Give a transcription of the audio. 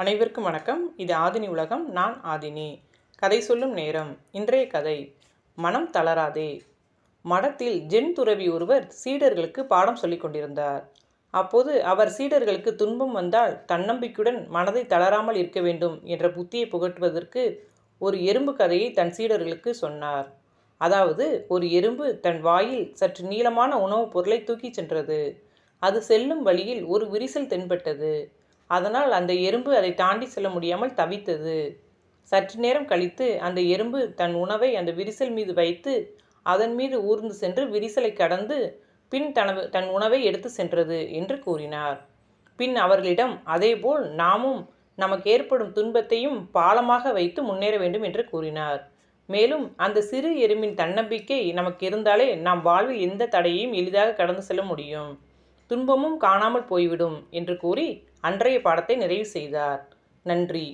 அனைவருக்கும் வணக்கம். இது ஆதினி உலகம் நான் ஆதினி. கதை சொல்லும் நேரம். இன்றைய கதை மனம் தளராதே. மடத்தில் ஜென் துறவி ஒருவர் சீடர்களுக்கு பாடம் சொல்லிக் கொண்டிருந்தார். அப்போது அவர் சீடர்களுக்கு துன்பம் வந்தால் தன்னம்பிக்கையுடன் மனதை தளராமல் இருக்க வேண்டும் என்ற புத்தியை புகட்டுவதற்கு ஒரு எறும்பு கதையை தன் சீடர்களுக்கு சொன்னார். அதாவது ஒரு எறும்பு தன் வாயில் சற்று நீளமான உணவுப் பொருளை தூக்கிச் சென்றது. அது செல்லும் வழியில் ஒரு விரிசல் தென்பட்டது. அதனால் அந்த எறும்பு அதை தாண்டி செல்ல முடியாமல் தவித்தது. சற்று நேரம் கழித்து அந்த எறும்பு தன் உணவை அந்த விரிசல் மீது வைத்து அதன் மீது ஊர்ந்து சென்று விரிசலை கடந்து பின் தனது தன் உணவை எடுத்து சென்றது என்று கூறினார். பின் அவர்களிடம் அதேபோல் நாமும் நமக்கு ஏற்படும் துன்பத்தையும் பாலமாக வைத்து முன்னேற வேண்டும் என்று கூறினார். மேலும் அந்த சிறு எறும்பின் தன்னம்பிக்கை நமக்கு இருந்தாலே நாம் வாழ்வில் எந்த தடையையும் எளிதாக கடந்து செல்ல முடியும். துன்பமும் காணாமல் போய்விடும் என்று கூறி அன்றைய பாடத்தை நிறைவு செய்தார். நன்றி.